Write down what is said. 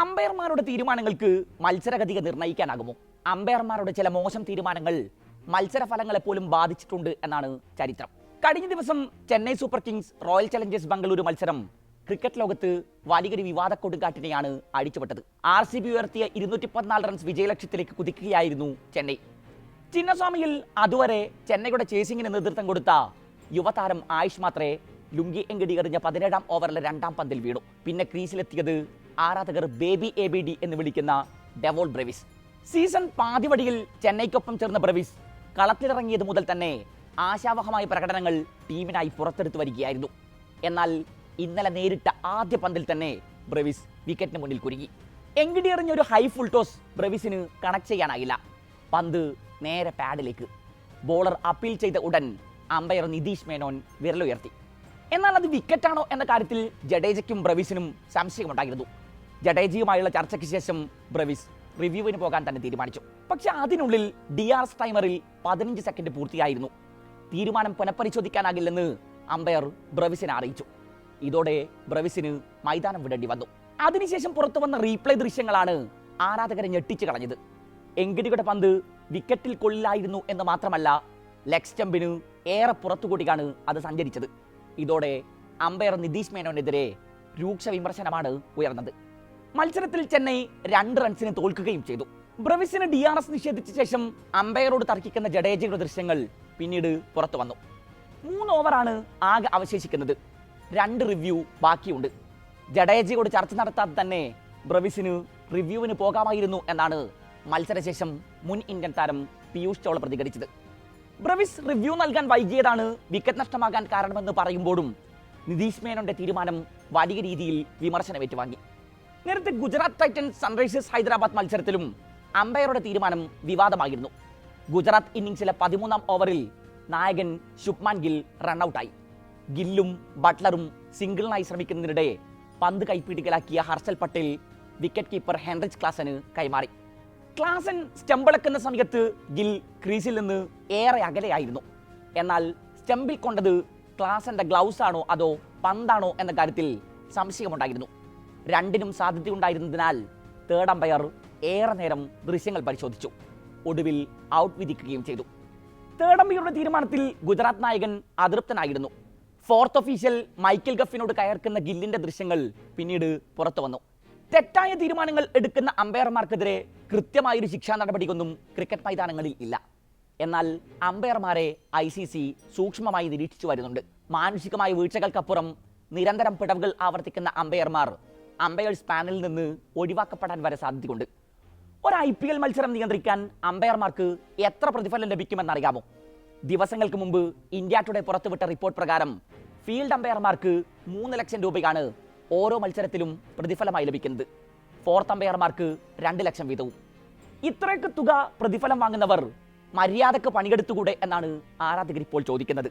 അമ്പയർമാരുടെ തീരുമാനങ്ങൾക്ക് മത്സരഗതിക നിർണയിക്കാനാകുമോ? അമ്പയർമാരുടെ ചില മോശം തീരുമാനങ്ങൾ മത്സരഫലങ്ങളെ പോലും ബാധിച്ചിട്ടുണ്ട് എന്നാണ് ചരിത്രം. കഴിഞ്ഞ ദിവസം Chennai super kings royal challengers Bengaluru മത്സരം ക്രിക്കറ്റ് ലോകത്ത് വലിയൊരു വിവാദ കൊടുങ്കാറ്റിനെയാണ് അടിച്ചുപെട്ടത്. ആർ സി ബി ഉയർത്തിയ ഇരുന്നൂറ്റി പതിനാല് റൺസ് വിജയലക്ഷ്യത്തിലേക്ക് കുതിക്കുകയായിരുന്നു ചെന്നൈ. ചിന്നസ്വാമിയിൽ അതുവരെ ചെന്നൈയുടെ ചേസിംഗിന് നേതൃത്വം കൊടുത്ത യുവതാരം ആയുഷ് മാത്രേ ലുങ്കി എങ്കിടി എറിഞ്ഞ പതിനേഴാം ഓവറിലെ രണ്ടാം പന്തിൽ വീണു. പിന്നെ ക്രീസിലെത്തിയത് ആരാധകർ ബേബി എ ബി ഡി എന്ന് വിളിക്കുന്ന ഡെവോൾ ബ്രവിസ്. സീസൺ പാതിവടിയിൽ ചെന്നൈക്കൊപ്പം ചേർന്ന ബ്രവിസ് കളത്തിലിറങ്ങിയത് മുതൽ തന്നെ ആശാവഹമായ പ്രകടനങ്ങൾ ടീമിനായി പുറത്തെടുത്തു വരികയായിരുന്നു. എന്നാൽ ഇന്നലെ നേരിട്ട ആദ്യ പന്തിൽ തന്നെ ബ്രവിസ് വിക്കറ്റിന് മുന്നിൽ കുരുങ്ങി. എങ്കിടി എറിഞ്ഞ ഒരു ഹൈ ഫുൾ ടോസ് ബ്രവിസിന് കണക്ട് ചെയ്യാനായില്ല. പന്ത് നേരെ പാഡിലേക്ക്. ബോളർ അപ്പീൽ ചെയ്ത ഉടൻ അമ്പയർ നിതീഷ് മേനോൻ വിരലുയർത്തി. എന്നാൽ അത് വിക്കറ്റാണോ എന്ന കാര്യത്തിൽ ജഡേജയ്ക്കും ബ്രവിസിനും സംശയമുണ്ടായിരുന്നു. ജഡേജയുമായുള്ള ചർച്ചയ്ക്ക് ശേഷം ബ്രവിസ് റിവ്യൂവിന് പോകാൻ തന്നെ തീരുമാനിച്ചു. പക്ഷെ അതിനുള്ളിൽ ഡി ആർ ടൈമറിൽ പതിനഞ്ച് സെക്കൻഡ് പൂർത്തിയായിരുന്നു. തീരുമാനം പുനഃപരിശോധിക്കാനാകില്ലെന്ന് അമ്പയർ ബ്രവിസിനെ അറിയിച്ചു. ഇതോടെ ബ്രവിസിന് മൈതാനം വിടേണ്ടി വന്നു. അതിനുശേഷം പുറത്തു വന്ന റീപ്ലേ ദൃശ്യങ്ങളാണ് ആരാധകരെ ഞെട്ടിച്ചു കളഞ്ഞത്. എങ്കിടിയുടെ പന്ത് വിക്കറ്റിൽ കൊള്ളിലായിരുന്നു എന്ന് മാത്രമല്ല ലെഗ് സ്റ്റംപിന് ഏറെ പുറത്തുകൂടിയാണ് അത് സഞ്ചരിച്ചത്. ഇതോടെ അമ്പയർ നിതീഷ് മേനോനെതിരെ രൂക്ഷ വിമർശനമാണ് ഉയർന്നത്. മത്സരത്തിൽ ചെന്നൈ രണ്ട് റൺസിന് തോൽക്കുകയും ചെയ്തു. ബ്രവിസിന് ഡി ആർ എസ് നിഷേധിച്ച ശേഷം അമ്പയറോട് തർക്കിക്കുന്ന ജഡേജയുടെ ദൃശ്യങ്ങൾ പിന്നീട് പുറത്തു വന്നു. മൂന്ന് ഓവറാണ് ആകെ അവശേഷിക്കുന്നത്. രണ്ട് റിവ്യൂ ബാക്കിയുണ്ട്. ജഡേജയോട് ചർച്ച നടത്താതെ തന്നെ ബ്രവിസിന് റിവ്യൂവിന് പോകാമായിരുന്നു എന്നാണ് മത്സരശേഷം മുൻ ഇന്ത്യൻ താരം പീയൂഷ് ചോള പ്രതികരിച്ചത്. ബ്രവിസ് റിവ്യൂ നൽകാൻ വൈകിയതാണ് വിക്കറ്റ് നഷ്ടമാകാൻ കാരണമെന്ന് പറയുമ്പോഴും നിതീഷ് മേനോന്റെ തീരുമാനം വലിയ രീതിയിൽ വിമർശനം ഏറ്റുവാങ്ങി നേരത്തെ ഗുജറാത്ത് ടൈറ്റൻസ് സൺറൈസേഴ്സ് ഹൈദരാബാദ് മത്സരത്തിലും അമ്പയറുടെ തീരുമാനം വിവാദമായിരുന്നു. ഗുജറാത്ത് ഇന്നിംഗ്സിലെ പതിമൂന്നാം ഓവറിൽ നായകൻ ശുഭ്മാൻ ഗിൽ റണ്ണൌട്ടായി ഗില്ലും ബട്ട്ലറും സിംഗിളിനായി ശ്രമിക്കുന്നതിനിടെ പന്ത് കൈപ്പിടിക്കലാക്കിയ Harshal Patel wicket keeper Heinrich Klaasen കൈമാറി. ക്ലാസൻ സ്റ്റമ്പിളക്കുന്ന സമയത്ത് ഗിൽ ക്രീസിൽ നിന്ന് ഏറെ അകലെയായിരുന്നു. എന്നാൽ സ്റ്റമ്പിൽ കൊണ്ടത് ക്ലാസന്റെ ഗ്ലൗസ് ആണോ അതോ പന്താണോ എന്ന കാര്യത്തിൽ സംശയമുണ്ടായിരുന്നു. രണ്ടിനും സാധ്യതയുണ്ടായിരുന്നതിനാൽ തേർഡ് അമ്പയർ ഏറെ നേരം ദൃശ്യങ്ങൾ പരിശോധിച്ചു. ഒടുവിൽ ഔട്ട് വിധിക്കുകയും ചെയ്തു. തേർഡ് അമ്പയറുടെ തീരുമാനത്തിൽ ഗുജറാത്ത് നായകൻ അതൃപ്തനായിരുന്നു. ഫോർത്ത് ഒഫീഷ്യൽ മൈക്കിൾ ഗഫിനോട് കയർക്കുന്ന ഗില്ലിന്റെ ദൃശ്യങ്ങൾ പിന്നീട് പുറത്തു വന്നു. തെറ്റായ തീരുമാനങ്ങൾ എടുക്കുന്ന അമ്പയർമാർക്കെതിരെ കൃത്യമായൊരു ശിക്ഷാ നടപടിയൊന്നും ക്രിക്കറ്റ് മൈതാനങ്ങളിൽ ഇല്ല. എന്നാൽ അമ്പയർമാരെ ഐ സി സി സൂക്ഷ്മമായി നിരീക്ഷിച്ചു വരുന്നുണ്ട്. മാനുഷികമായ വീഴ്ചകൾക്കപ്പുറം നിരന്തരം പിടവുകൾ ആവർത്തിക്കുന്ന അമ്പയർമാർ അമ്പയേഴ്സ് പാനലിൽ നിന്ന് ഒഴിവാക്കപ്പെടാൻ വരെ സാധ്യതയുണ്ട്. ഒരു ഐ പി എൽ മത്സരം നിയന്ത്രിക്കാൻ അമ്പയർമാർക്ക് എത്ര പ്രതിഫലം ലഭിക്കുമെന്നറിയാമോ? ദിവസങ്ങൾക്ക് മുമ്പ് ഇന്ത്യ ടുഡേ പുറത്തുവിട്ട റിപ്പോർട്ട് പ്രകാരം ഫീൽഡ് അമ്പയർമാർക്ക് മൂന്ന് ലക്ഷം രൂപയാണ് ഓരോ മത്സരത്തിലും പ്രതിഫലമായി ലഭിക്കുന്നത്. ഫോർത്ത് അമ്പയർമാർക്ക് രണ്ട് ലക്ഷം വീതവും. ഇത്രയൊക്കെ തുക പ്രതിഫലം വാങ്ങുന്നവർ മര്യാദയ്ക്ക് പണിയെടുത്തുകൂടെ എന്നാണ് ആരാധകർ ഇപ്പോൾ ചോദിക്കുന്നത്.